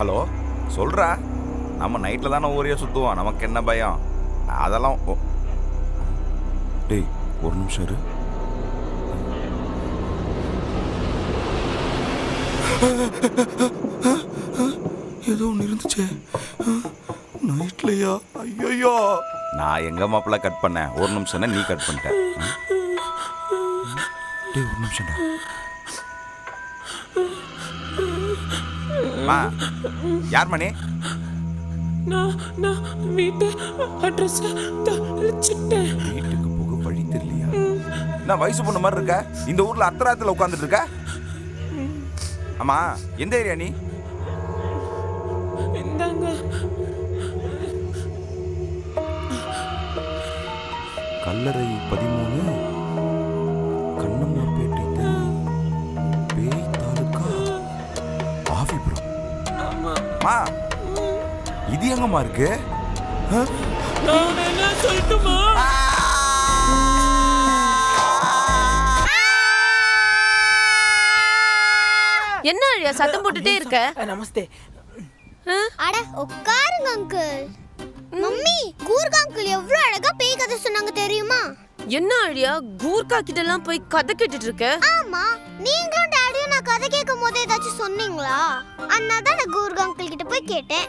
Hello சொல்றா. நம்ம நைட்டில் தானே ஊரே சுற்றுவோம் நமக்கு என்ன பயம்? அதெல்லாம் டேய் ஒரு நிமிஷம் இரு. ஏதோ ஒன்று இருந்துச்சே. நைட்லையா? ஐயோ நான் எங்க மாப்பிள்ள கட் பண்ணேன்? ஒரு நிமிஷம் நீ கட் பண்ணிட்ட? டேய் ஒரு நிமிஷம்டா. மா யார் மணி? நான் நான் வீட்டு அட்ரஸ் தொலைச்சிட்டேன் வீட்டுக்கு போக வழி தெரியலையா? என்ன வயசு பொண்ணு மாதிரி இருக்க? இந்த ஊர்ல அர்த்தராத்துல உட்காந்துட்டு இருக்க? ஆமா எந்த ஏரியா நீ? இந்தாங்க. கல்லறை பதிமூணு கண்ணம்மாப்பேட்டை மா இது எங்கம்மா இருக்கு? நான் சொல்லட்டுமா என்ன அழியா? சத்தம் போட்டுட்டே இருக்க. நமஸ்தே. அட உட்காருங்க அங்கிள். மம்மி கூர்கா அங்கிள் எவ்வளவு அழகா பேய் கதை சொன்னாங்க தெரியுமா? என்ன அழியா? கூர்க்கா கிட்ட எல்லாம் போய் கதை கேட்டுட்டு இருக்க. ஆமா நீங்களும் டாடியும் நான் கதை கேட்கும் போது ஏதாச்சும் சொன்னீங்களா? அதனால தான் கூர்கா கேட்டேன்.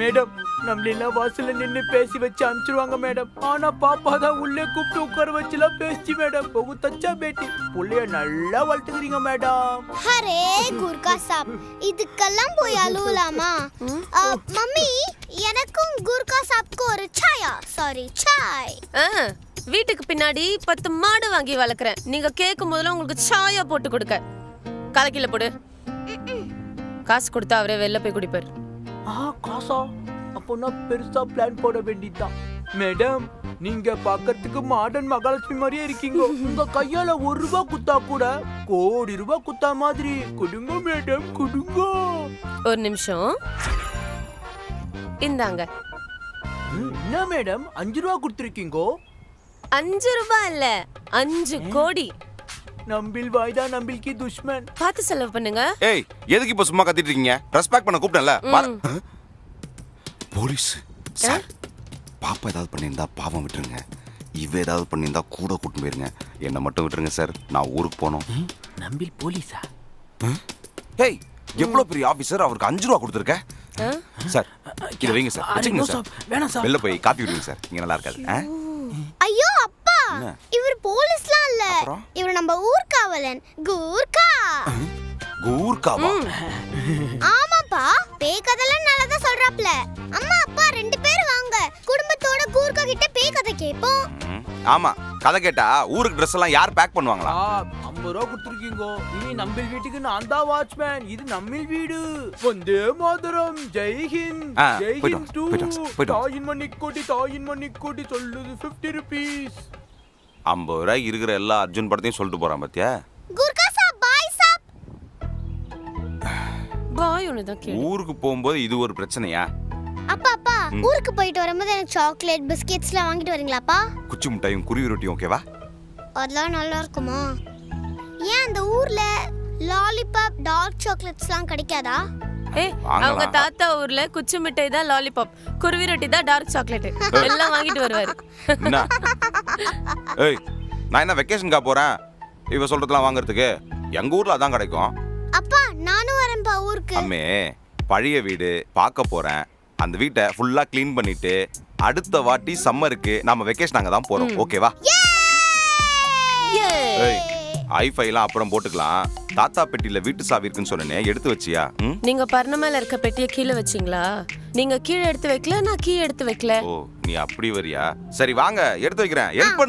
மேடம் நம்மளெல்லாம் வாசல்ல நின்னு பேசி வச்சு அனுப்பிச்சிருவாங்க மேடம். ஆனா பாப்பா தான் உள்ளே கூப்பிட்டு உட்கார வச்சுலாம் பேசி மேடம். பகு தச்சா பேட்டி. புள்ளைய நல்லா வளர்த்துக்கிறீங்க மேடம். அரே கூர்கா சாப். இதுக்கெல்லாம் போய் அழுவலாமா? மம்மி எனக்கும் கூர்கா சாப்க்கு ஒரு சாயா. சாரி சாய். ஆ, வீட்டுக்கு பின்னாடி பத்து மாடு வாங்கி வளர்க்குறேன். நீங்க கேட்கும் போதெல்லாம் உங்களுக்கு சாயா போட்டு கொடுக்க. கலக்கில போடு. காசு கொடுத்தா அவரே வெளில போய் குடிப்பார். ஆ காசா. அப்போனா பெருசா பிளான் போட வேண்டியதுதான். மேடம் நீங்க பார்க்கறதுக்கு மாடர்ன் மகாலட்சுமி மாதிரியே இருக்கீங்க. உங்க கையால ஒரு ரூபா குத்தா கூட கோடி ரூபா குத்தா மாதிரி. கொடுங்க மேடம் கொடுங்க. ஒரு நிமிஷம். இந்தாங்க. என்ன மேடம்? அஞ்சு ரூபா கொடுத்துருக்கீங்கோ? அஞ்சு ரூபாய் இல்ல அஞ்சு கோடி. நம்பில் வாய்தா நம்பில்கி துஷ்மன். பார்த்து செலவு பண்ணுங்க. ஏய் எதுக்கு இப்ப சும்மா கத்திட்டு இருக்கீங்க? ரெஸ்பெக்ட் பண்ண கூப்பிட்டேன்ல? போலீஸ். சார் பாப்பா ஏதாவது பண்ணியிருந்தா பாவம் விட்டுருங்க. இவ ஏதாவது பண்ணியிருந்தா கூட கூட்டிட்டு போயிருங்க. என்னை மட்டும் விட்டுருங்க சார். நான் ஊருக்கு போகணும். நம்பில் போலீஸா? ஏய் எவ்வளவு பெரிய ஆபீசர் அவருக்கு அஞ்சு ரூபா கொடுத்துருக்க? சார் இதை வைங்க சார். வச்சுக்கங்க சார். வேணாம் சார். வெளில போய் காப்பி விடுங்க சார். இங்க நல்லா இருக்காது? ஐயோ அப்பா என்ன? இவர் போலீஸ்லாம் இல்ல அப்புறம்? இவர் நம்ம ஊர்காவலன் கூர்கா. கூர்க்காவா ஆமாப்பா பேய் கதைலாம் நல்லா தான் சொல்றாப்ல. அம்மா அப்பா ரெண்டு பேரும் வாங்க. குடும்பத்தோட கூர்க்கா கிட்ட பேய் கதை கேட்போம் ஆமா கதை கேட்டா ஊருக்கு ட்ரெஸ் எல்லாம் யார் பேக் பண்ணுவாங்களா? ஐம்பது ரூபா கொடுத்துருக்கீங்கோ. இனி நம்பில் வீட்டுக்கு நான் தான் வாட்ச்மேன் இது நம்மில் வீடு. வந்தே மாதரம். ஜெய் ஹிந்த். ஜெய் ஹிந்த் டூ. தாயின் மணிக்கோட்டி தாயின் மணிக்கோட்டி சொல்லுது ஃபிஃப்டி ருபீஸ் ஐம்பது ரூபாய் இருக்கிற எல்லா அர்ஜுன் படத்தையும் சொல்லிட்டு போறான் பாத்தியா? குர்கா சாப் பாய் சாப். பாய் ஒண்ணுதான் கேளு. ஊருக்கு போகும்போது இது ஒரு பிரச்சனையா? அப்பா அப்பா ஊருக்கு போயிட்டு வரும்போது எனக்கு சாக்லேட் பிஸ்கெட்ஸ்லாம் வாங்கிட்டு வரீங்களாப்பா குச்சி மிட்டாயும் குருவி ரொட்டியும் ஓகேவா? அதெல்லாம் நல்லா இருக்குமா? ஏன் அந்த ஊர்ல லாலிபாப் டார்க் சாக்லேட்ஸ்லாம் கிடைக்காதா? ஏய் வாங்கலாம். அவங்க தாத்தா ஊர்ல குச்சி மிட்டாய் தான் லாலிபாப் குருவி ரொட்டி தான் டார்க் சாக்லேட் எல்லாம் வாங்கிட்டு வருவாரு. என்ன? ஏய் நான் என்ன வெக்கேஷனுக்கா போறேன்? இவ சொல்றதெல்லாம் வாங்குறதுக்கு எங்க ஊர்ல அதான் கிடைக்கும். அப்பா நானும் வரேன்ப்பா ஊருக்கு. அம்மே பழைய வீடு பார்க்க போறேன். அந்த வீட்டை ஃபுல்லா க்ளீன் பண்ணிட்டு அடுத்த வாட்டி சம்மருக்கு நாம வெக்கேஷன் அங்க தான் போறோம். ஓகேவா ஏய் ஐஃபைலாம் அப்புறம் போட்டுக்கலாம். தாத்தா பெட்டியில வீட்டு சாவி இருக்குன்னு சொன்னேனே எடுத்து வச்சியா? ம்? நீங்க பர்ண மேல இருக்க பெட்டியை கீழே வச்சீங்களா? நீங்க கீழே எடுத்து வைக்கல நான் கீழே எடுத்து வைக்கல. ஓ நீ அப்படி வரியா? சரி வாங்க எடுத்து வைக்கிறேன். ஹெல்ப் பண்ணுங்க.